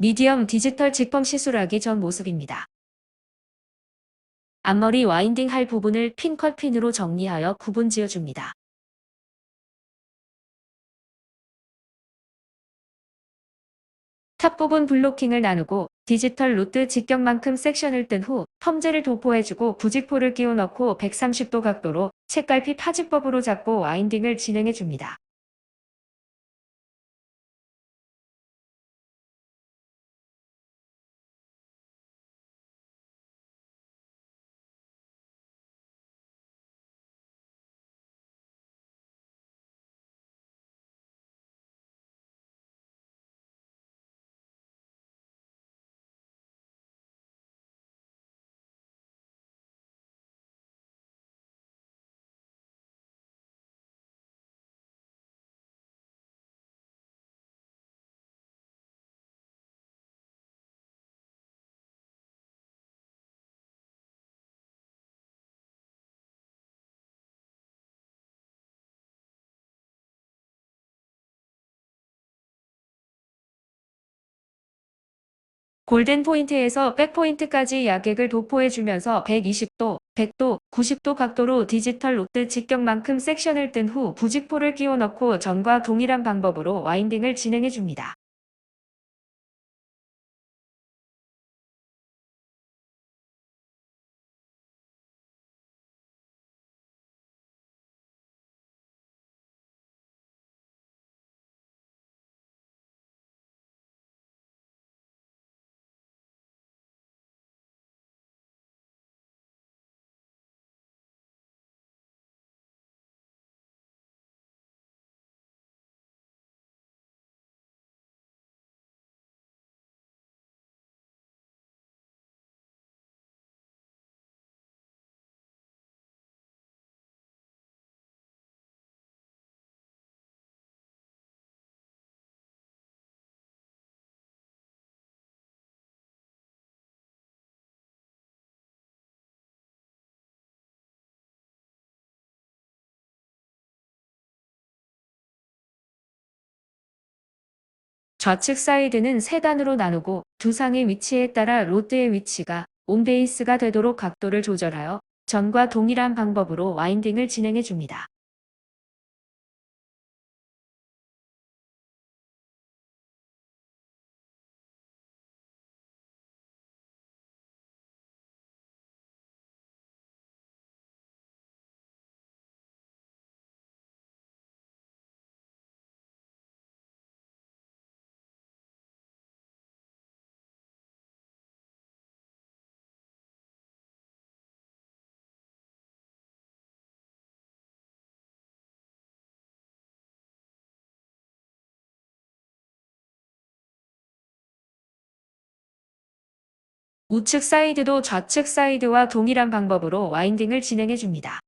미디엄 디지털 직펌 시술하기 전 모습입니다. 앞머리 와인딩 할 부분을 핀 컬 핀으로 정리하여 구분 지어줍니다. 탑 부분 블로킹을 나누고 디지털 로트 직경만큼 섹션을 뜬 후 펌제를 도포해주고 부직포를 끼워 넣고 130도 각도로 책갈피 파지법으로 잡고 와인딩을 진행해줍니다. 골든 포인트에서 백 포인트까지 야객을 도포해주면서 120도, 100도, 90도 각도로 디지털 로트 직경만큼 섹션을 뜬 후 부직포를 끼워 넣고 전과 동일한 방법으로 와인딩을 진행해줍니다. 좌측 사이드는 세 단으로 나누고 두 상의 위치에 따라 로드의 위치가 온베이스가 되도록 각도를 조절하여 전과 동일한 방법으로 와인딩을 진행해 줍니다. 우측 사이드도 좌측 사이드와 동일한 방법으로 와인딩을 진행해 줍니다.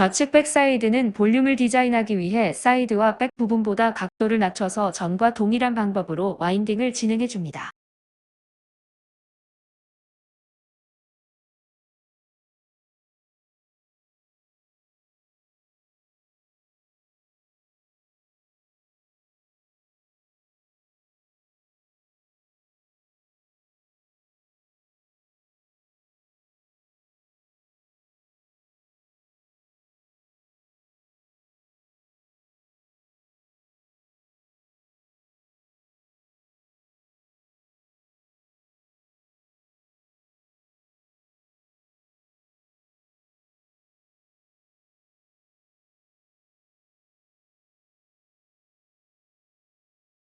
좌측 백 사이드는 볼륨을 디자인하기 위해 사이드와 백 부분보다 각도를 낮춰서 전과 동일한 방법으로 와인딩을 진행해 줍니다.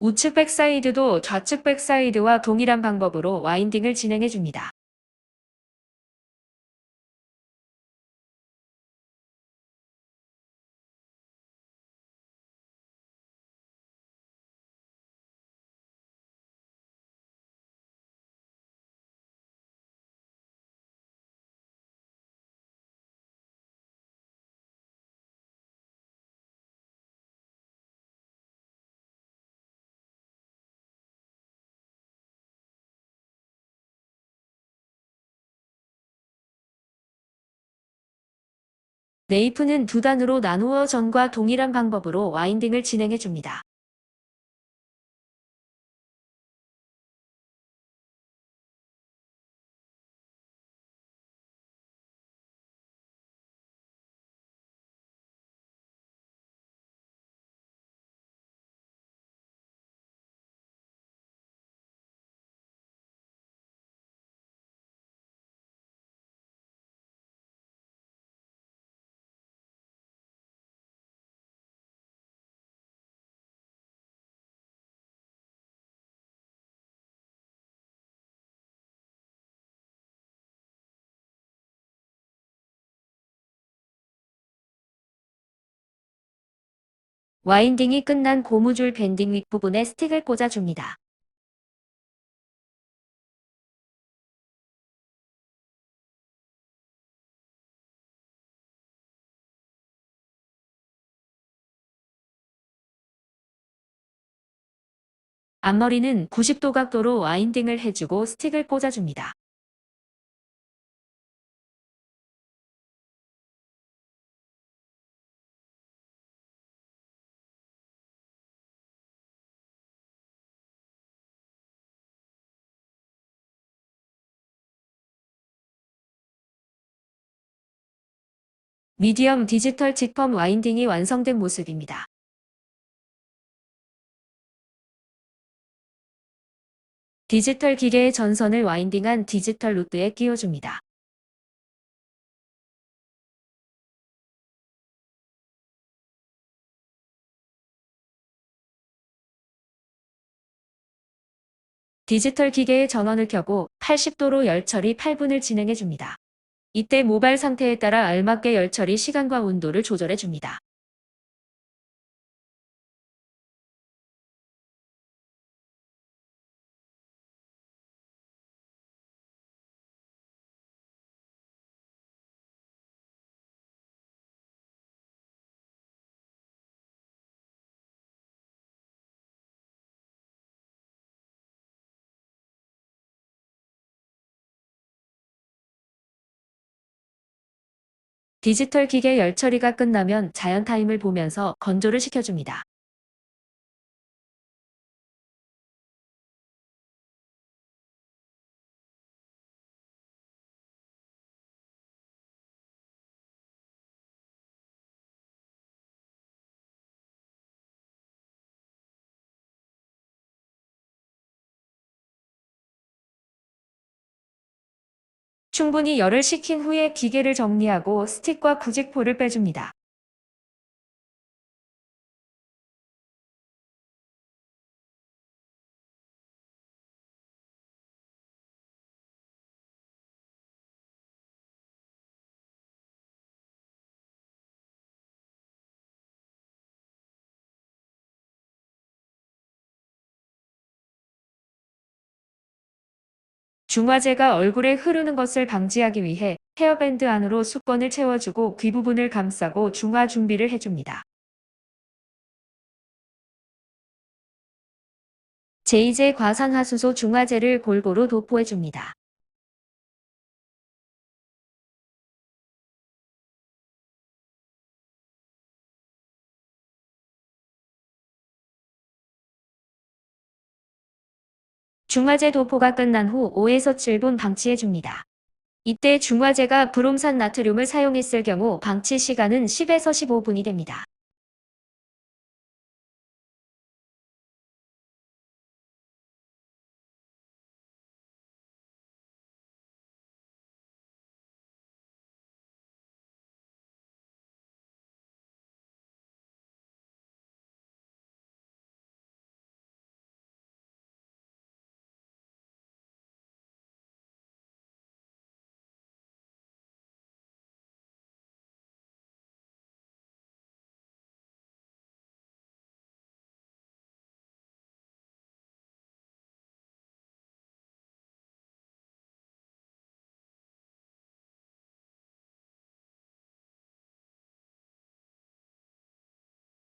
우측 백사이드도 좌측 백사이드와 동일한 방법으로 와인딩을 진행해 줍니다. 네이프는 두 단으로 나누어 전과 동일한 방법으로 와인딩을 진행해 줍니다. 와인딩이 끝난 고무줄 밴딩 윗부분에 스틱을 꽂아줍니다. 앞머리는 90도 각도로 와인딩을 해주고 스틱을 꽂아줍니다. 미디엄 디지털 직펌 와인딩이 완성된 모습입니다. 디지털 기계의 전선을 와인딩한 디지털 루트에 끼워줍니다. 디지털 기계의 전원을 켜고 80도로 열 처리 8분을 진행해 줍니다. 이때 모발 상태에 따라 알맞게 열 처리 시간과 온도를 조절해 줍니다. 디지털 기계 열 처리가 끝나면 자연 타임을 보면서 건조를 시켜줍니다. 충분히 열을 식힌 후에 기계를 정리하고 스틱과 구직포를 빼줍니다. 중화제가 얼굴에 흐르는 것을 방지하기 위해 헤어밴드 안으로 수건을 채워주고 귀 부분을 감싸고 중화 준비를 해줍니다. 제이제 과산화수소 중화제를 골고루 도포해줍니다. 중화제 도포가 끝난 후 5에서 7분 방치해줍니다. 이때 중화제가 브롬산 나트륨을 사용했을 경우 방치 시간은 10에서 15분이 됩니다.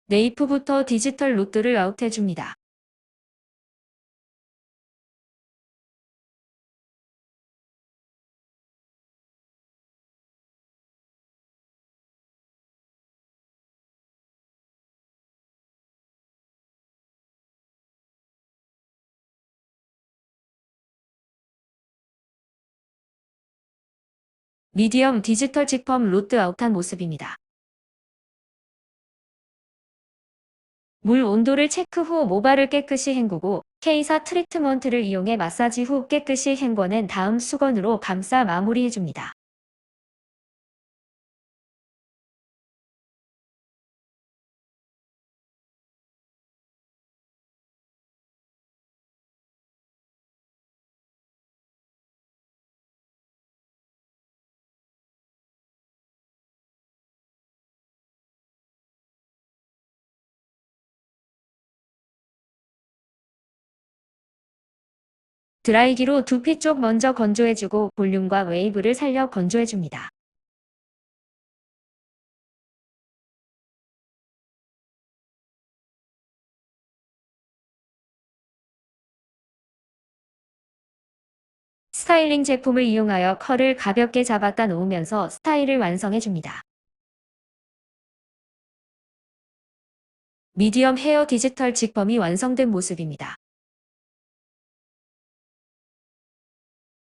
네이프부터 디지털 롯들을 아웃해줍니다. 미디엄 디지털 직펌 롯드 아웃한 모습입니다. 물 온도를 체크 후 모발을 깨끗이 헹구고 K사 트리트먼트를 이용해 마사지 후 깨끗이 헹궈낸 다음 수건으로 감싸 마무리해줍니다. 드라이기로 두피 쪽 먼저 건조해주고 볼륨과 웨이브를 살려 건조해줍니다. 스타일링 제품을 이용하여 컬을 가볍게 잡았다 놓으면서 스타일을 완성해줍니다. 미디엄 헤어 디지털 직펌이 완성된 모습입니다.